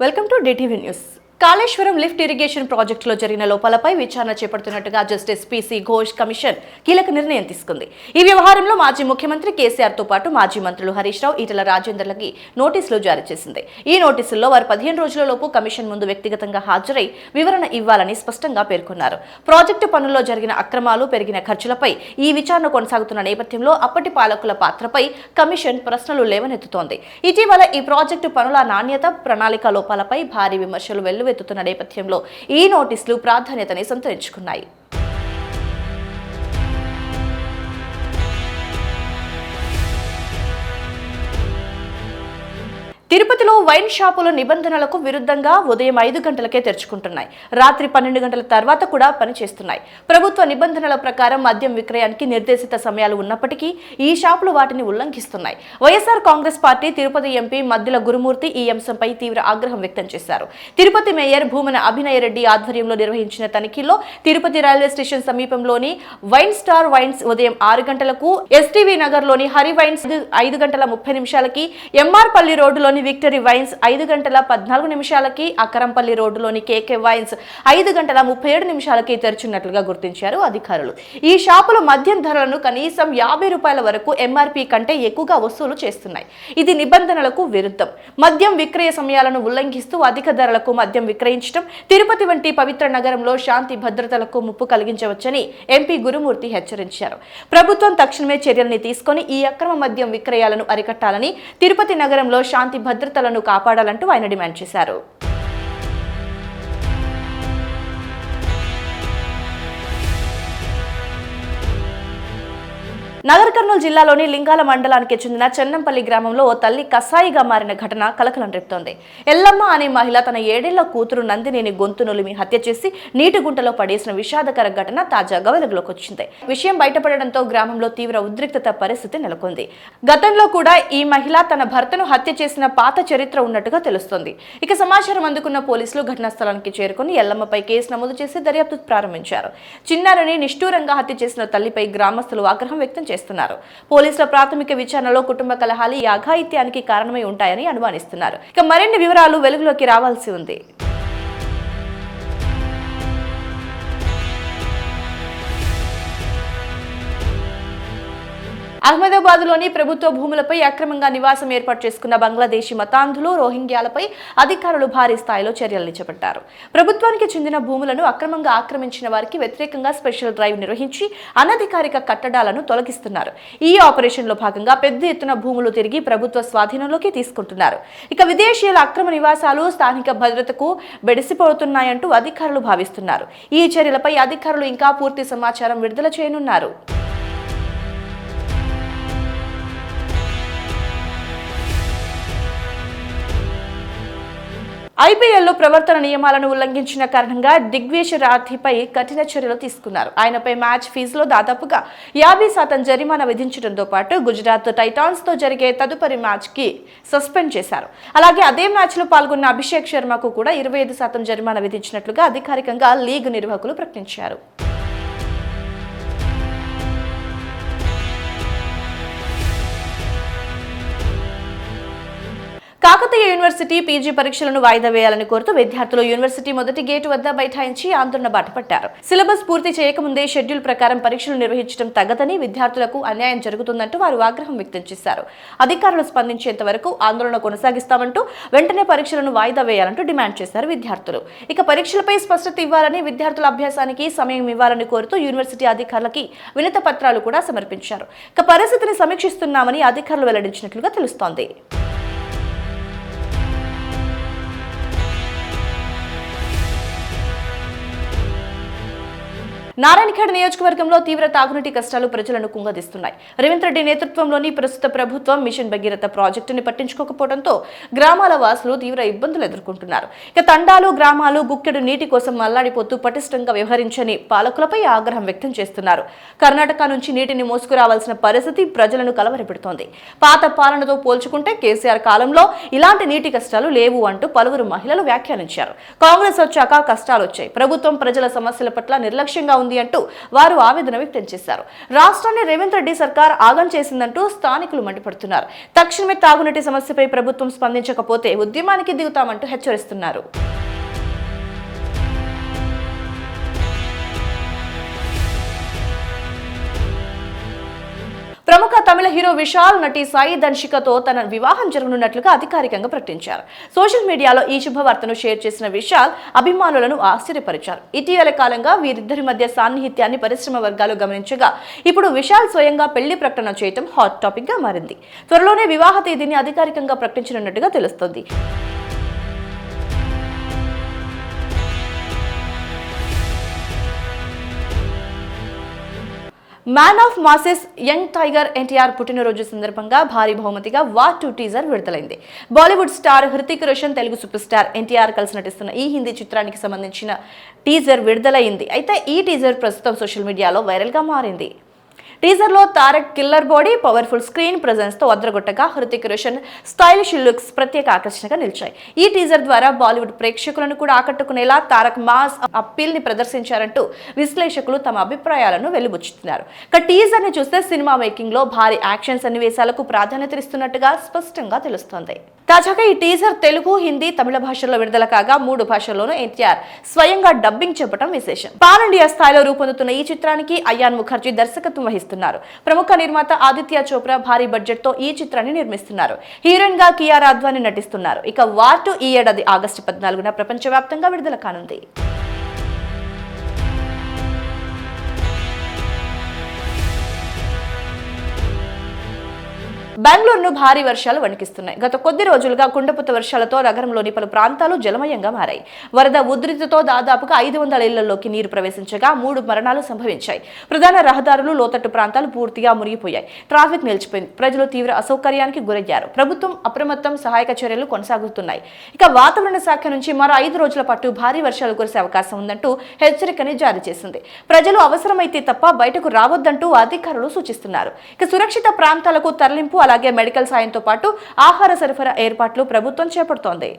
Welcome to DTV news Kaleshwaram lift irrigation ప్రాజెక్టులో జరిగిన లోపాలపై విచారణ చేపడుతున్నట్టుగా justice P C Ghosh commission కీలక నిర్ణయం తీసుకుంది. ఈ వ్యవహారంలో మాజీ ముఖ్యమంత్రి కేసీఆర్తో పాటు మాజీ మంత్రులు హరీష్ రావు ఈటల రాజేందర్లకి నోటీసులు జారీ చేసింది. ఈ నోటీసుల్లో వారు పదిహేను రోజులలోపు కమిషన్ ముందు వ్యక్తిగతంగా హాజరై వివరణ ఇవ్వాలని స్పష్టంగా పేర్కొన్నారు. ప్రాజెక్టు పనుల్లో జరిగిన అక్రమాలు పెరిగిన ఖర్చులపై ఈ విచారణ కొనసాగుతున్న నేపథ్యంలో అప్పటి పాలకుల పాత్రపై కమిషన్ ప్రశ్నలు లేవనెత్తుతోంది. ఇటీవల ఈ ప్రాజెక్టు పనుల నాణ్యత ప్రణాళిక లోపాలపై భారీ విమర్శలు వెల్లువెత్తుతున్న నేపథ్యంలో ఈ నోటీసులు ప్రాధాన్యతని సంతరించుకున్నాయి. తిరుపతిలో వైన్ షాపుల నిబంధనలకు విరుద్ధంగా ఉదయం ఐదు గంటలకే తెరుచుకుంటున్నాయి. రాత్రి పన్నెండు గంటల తర్వాత కూడా పనిచేస్తున్నాయి. ప్రభుత్వ నిబంధనల ప్రకారం మద్యం విక్రయానికి నిర్దేశిత సమయాలు ఉన్నప్పటికీ ఈ షాపులు వాటిని ఉల్లంఘిస్తున్నాయి. YSR Congress party Tirupati MP Maddila Gurumurthy ఈ అంశంపై తీవ్ర ఆగ్రహం వ్యక్తం చేశారు. తిరుపతి మేయర్ భూమన అభినయ రెడ్డి ఆధ్వర్యంలో నిర్వహించిన తనిఖీల్లో తిరుపతి రైల్వే స్టేషన్ సమీపంలోని వైన్ స్టార్ వైన్స్ ఉదయం ఆరు గంటలకు ఎస్టీవీ నగర్లోని హరి వైన్స్ ఐదు గంటల ముప్పై నిమిషాలకి ఎంఆర్ పల్లి రోడ్డులోని విక్టరీ వైన్స్ ఐదు గంటల పద్నాలుగు నిమిషాలకి అకరంపల్లి రోడ్డులోని కేకే వైన్స్ ఐదు గంటల ముప్పై ఏడు నిమిషాలకి తెరుచున్నట్లుగా గుర్తించారు అధికారులు. ఈ షాపులు మద్యం ధరలను కనీసం యాభై రూపాయల వరకు ఎంఆర్పీ కంటే ఎక్కువగా వసూలు చేస్తున్నాయి. ఇది నిబంధనలకు విరుద్ధం. మద్యం విక్రయ సమయాలను ఉల్లంఘిస్తూ అధిక ధరలకు మద్యం విక్రయించడం తిరుపతి వంటి పవిత్ర నగరంలో శాంతి భద్రతలకు ముప్పు కలిగించవచ్చని ఎంపీ గురుమూర్తి హెచ్చరించారు. ప్రభుత్వం తక్షణమే చర్యల్ని తీసుకొని ఈ అక్రమ మద్యం విక్రయాలను అరికట్టాలని తిరుపతి నగరంలో శాంతి భద్రతలను కాపాడాలంటూ ఆయన డిమాండ్ చేశారు. నగర కర్నూలు జిల్లాలోని లింగాల మండలానికి చెందిన చెన్నంపల్లి గ్రామంలో ఓ తల్లి కసాయిగా మారిన ఘటన కలకలం రేపుతోంది. ఎల్లమ్మ అనే మహిళ తన ఏడేళ్ళ కూతురు నందినిని గొంతు నులిమి హత్య చేసి నీటి గుంటలో పడేసిన విషాదకర ఘటన తాజాగా వెలుగులోకి వచ్చింది. విషయం బయటపడడంతో గ్రామంలో తీవ్ర ఉద్రిక్తత పరిస్థితి నెలకొంది. గతంలో కూడా ఈ మహిళ తన భర్తను హత్య చేసిన పాత చరిత్ర ఉన్నట్టుగా తెలుస్తోంది. ఇక సమాచారం అందుకున్న పోలీసులు ఘటనా స్థలానికి చేరుకుని ఎల్లమ్మపై కేసు నమోదు చేసి దర్యాప్తు ప్రారంభించారు. చిన్నారిని నిష్ఠూరంగా హత్య చేసిన తల్లిపై గ్రామస్తులు ఆగ్రహం వ్యక్తం చేశారు. చేస్తున్నారు. పోలీసుల ప్రాథమిక విచారణలో కుటుంబ కలహాలు ఈ అఘాయిత్యానికి కారణమై ఉంటాయని అనుమానిస్తున్నారు. ఇక మరిన్ని వివరాలు వెలుగులోకి రావాల్సి ఉంది. అహ్మదాబాద్లోని ప్రభుత్వ భూములపై అక్రమంగా నివాసం ఏర్పాటు చేసుకున్న బంగ్లాదేశీ మతాంధులు రోహింగ్యాలపై అధికారులు భారీ స్థాయిలో చర్యలు చేపట్టారు ప్రభుత్వానికి చెందిన భూములను అక్రమంగా ఆక్రమించిన వారికి వ్యతిరేకంగా స్పెషల్ డ్రైవ్ నిర్వహించి అనధికారిక కట్టడాలను తొలగిస్తున్నారు. ఈ ఆపరేషన్లో భాగంగా పెద్ద ఎత్తున భూములు తిరిగి ప్రభుత్వ స్వాధీనంలోకి తీసుకుంటున్నారు. ఇక విదేశీయుల అక్రమ నివాసాలు స్థానిక భద్రతకు బెడిసిపోతున్నాయంటూ అధికారులు భావిస్తున్నారు. ఈ చర్యలపై అధికారులు ఇంకా పూర్తి సమాచారం విడుదల చేయనున్నారు. ఐపీఎల్లో ప్రవర్తన నియమాలను ఉల్లంఘించిన కారణంగా దిగ్వేష్ రాథిపై కఠిన చర్యలు తీసుకున్నారు. ఆయనపై మ్యాచ్ ఫీజులో దాదాపుగా యాభై శాతం జరిమానా విధించడంతో పాటు గుజరాత్ టైటాన్స్తో జరిగే తదుపరి మ్యాచ్కి సస్పెండ్ చేశారు. అలాగే అదే మ్యాచ్లో పాల్గొన్న అభిషేక్ శర్మకు కూడా ఇరవై ఐదు శాతం జరిమానా విధించినట్లుగా అధికారికంగా లీగ్ నిర్వాహకులు ప్రకటించారు. కాకతీయ యూనివర్సిటీ పీజీ పరీక్షలను వాయిదా వేయాలని కోరుతూ విద్యార్థులు యూనివర్సిటీ మొదటి గేటు వద్ద బైఠాయించి ఆందోళన బాటపట్టారు. సిలబస్ పూర్తి చేయకముందే షెడ్యూల్ ప్రకారం పరీక్షలు నిర్వహించడం తగదని విద్యార్థులకు అన్యాయం జరుగుతుందంటూ వారు ఆగ్రహం వ్యక్తం చేశారు. అధికారులు స్పందించేంత వరకు ఆందోళన కొనసాగిస్తామంటూ వెంటనే పరీక్షలను వాయిదా వేయాలంటూ డిమాండ్ చేశారు విద్యార్థులు. ఇక పరీక్షలపై స్పష్టత ఇవ్వాలని విద్యార్థుల అభ్యాసానికి సమయం ఇవ్వాలని కోరుతూ యూనివర్సిటీ అధికారులకి వినత పత్రాలు కూడా సమర్పించారు. ఇక పరిస్థితిని సమీక్షిస్తున్నామని అధికారులు వెల్లడించినట్లుగా తెలుస్తోంది. నారాయణఖేడ్ నియోజకవర్గంలో తీవ్ర తాగునీటి కష్టాలు ప్రజలను కుంగదీస్తున్నాయి. రేవంత్ రెడ్డి నేతృత్వంలోని ప్రస్తుత ప్రభుత్వం మిషన్ భగీరథ ప్రాజెక్టుని పట్టించుకోకపోవడంతో గ్రామాల వాసులు తీవ్ర ఇబ్బందులు ఎదుర్కొంటున్నారు. ఇక తండాలు గ్రామాలు గుక్కెడు నీటి కోసం మల్లాడిపోతూ పటిష్టంగా వ్యవహరించని పాలకులపై ఆగ్రహం వ్యక్తం చేస్తున్నారు. కర్ణాటక నుంచి నీటిని మోసుకురావాల్సిన పరిస్థితి ప్రజలను కలవరపెడుతోంది. పాత పాలనతో పోల్చుకుంటే కేసీఆర్ కాలంలో ఇలాంటి నీటి కష్టాలు లేవు అంటూ పలువురు మహిళలు వ్యాఖ్యానించారు. కాంగ్రెస్ వచ్చాక కష్టాలు వచ్చాయి. ప్రభుత్వం ప్రజల సమస్యల పట్ల నిర్లక్ష్యంగా ఉంది అంటూ వారు ఆవేదన వ్యక్తం చేశారు. రాష్ట్రాన్ని రేవంత్ రెడ్డి సర్కార్ ఆగం చేసిందంటూ స్థానికులు మండిపడుతున్నారు. తక్షణమే తాగునీటి సమస్యపై ప్రభుత్వం స్పందించకపోతే ఉద్యమానికి దిగుతామంటూ హెచ్చరిస్తున్నారు. ప్రముఖ హీరో విశాల్ నటి సాయి దన్షికతో తన వివాహం జరగనున్నట్లుగా అధికారికంగా ప్రకటించారు. సోషల్ మీడియాలో ఈ శుభవార్తను షేర్ చేసిన విశాల్ అభిమానులను ఆశ్చర్యపరిచారు. ఇటీవల కాలంగా వీరిద్దరి మధ్య సాన్నిహిత్యాన్ని పరిశ్రమ వర్గాలు గమనించగా ఇప్పుడు విశాల్ స్వయంగా పెళ్ళి ప్రకటన చేయడం హాట్ టాపిక్గా మారింది. త్వరలోనే వివాహ తేదీని అధికారికంగా ప్రకటించనున్నట్టుగా తెలుస్తోంది. Man of masses young tiger NTR పుట్టినరోజు సందర్భంగా భారీ బహుమతిగా వార్ టూ టీజర్ విడుదలైంది. Bollywood star Hrithik Roshan Telugu super star NTR కలిసి నటిస్తున్న ఈ హిందీ చిత్రానికి సంబంధించిన టీజర్ విడుదలైంది. అయితే ఈ టీజర్ ప్రస్తుతం సోషల్ మీడియాలో వైరల్గా మారింది. టీజర్లో Tarak killer body powerful screen ప్రజెన్స్తో తో అద్రగొట్టగా హృతిక్ రోషన్ స్టైలిష్ లుక్స్ ప్రత్యేక ఆకర్షణగా నిలిచాయి. ఈ టీజర్ ద్వారా బాలీవుడ్ ప్రేక్షకులను కూడా ఆకట్టుకునేలా తారక్ మాస్ అప్పీల్ని ప్రదర్శించారంటూ విశ్లేషకులు తమ అభిప్రాయాలను వెలుబుచ్చుతున్నారు. ఇక టీజర్ని చూస్తే సినిమా మేకింగ్లో భారీ యాక్షన్ సన్నివేశాలకు ప్రాధాన్యత ఇస్తున్నట్టుగా స్పష్టంగా తెలుస్తోంది. తాజాగా ఈ టీజర్ తెలుగు హిందీ తమిళ భాషల్లో విడుదల కాగా మూడు భాషల్లోనూ ఎన్టీఆర్ స్వయంగా డబ్బింగ్ చెప్పడం విశేషం. పాన్ ఇండియా స్థాయిలో రూపొందుతున్న ఈ చిత్రానికి అయాన్ ముఖర్జీ దర్శకత్వం నిర్మిస్తున్నారు. ప్రముఖ నిర్మాత ఆదిత్య చోప్రా భారీ బడ్జెట్తో ఈ చిత్రాన్ని నిర్మిస్తున్నారు. హీరోయిన్గా కియారా అద్వాని నటిస్తున్నారు. ఇక వార్ టు ఈ ఏడాది ఆగస్టు పద్నాలుగున ప్రపంచవ్యాప్తంగా విడుదల కానుంది. బెంగళూరును భారీ వర్షాలు వణికిస్తున్నాయి. గత కొద్ది రోజులుగా కుండపుత వర్షాలతో నగరంలోని పలు ప్రాంతాలు జలమయంగా మారాయి. వరద ఉధృతితో దాదాపుగా ఐదు వందల ఇళ్ళలోకి నీరు ప్రవేశించగా మూడు మరణాలు సంభవించాయి. ప్రధాన రహదారులు లోతట్టు ప్రాంతాలు పూర్తిగా మునిగిపోయాయి. ట్రాఫిక్ నిలిచిపోయింది. ప్రజలు తీవ్ర అసౌకర్యానికి గురయ్యారు. ప్రభుత్వం అప్రమత్తం సహాయక చర్యలు కొనసాగుతున్నాయి. ఇక వాతావరణ శాఖ నుంచి మరో ఐదు రోజుల పాటు భారీ వర్షాలు కురిసే అవకాశం ఉందంటూ హెచ్చరికని జారీ చేసింది. ప్రజలు అవసరమైతే తప్ప బయటకు రావద్దంటూ అధికారులు సూచిస్తున్నారు. ఇక సురక్షిత ప్రాంతాలకు తరలింపు అలా అలాగే మెడికల్ సాయంతో పాటు ఆహార సరఫరా ఏర్పాట్లు ప్రభుత్వం చేపడుతోంది.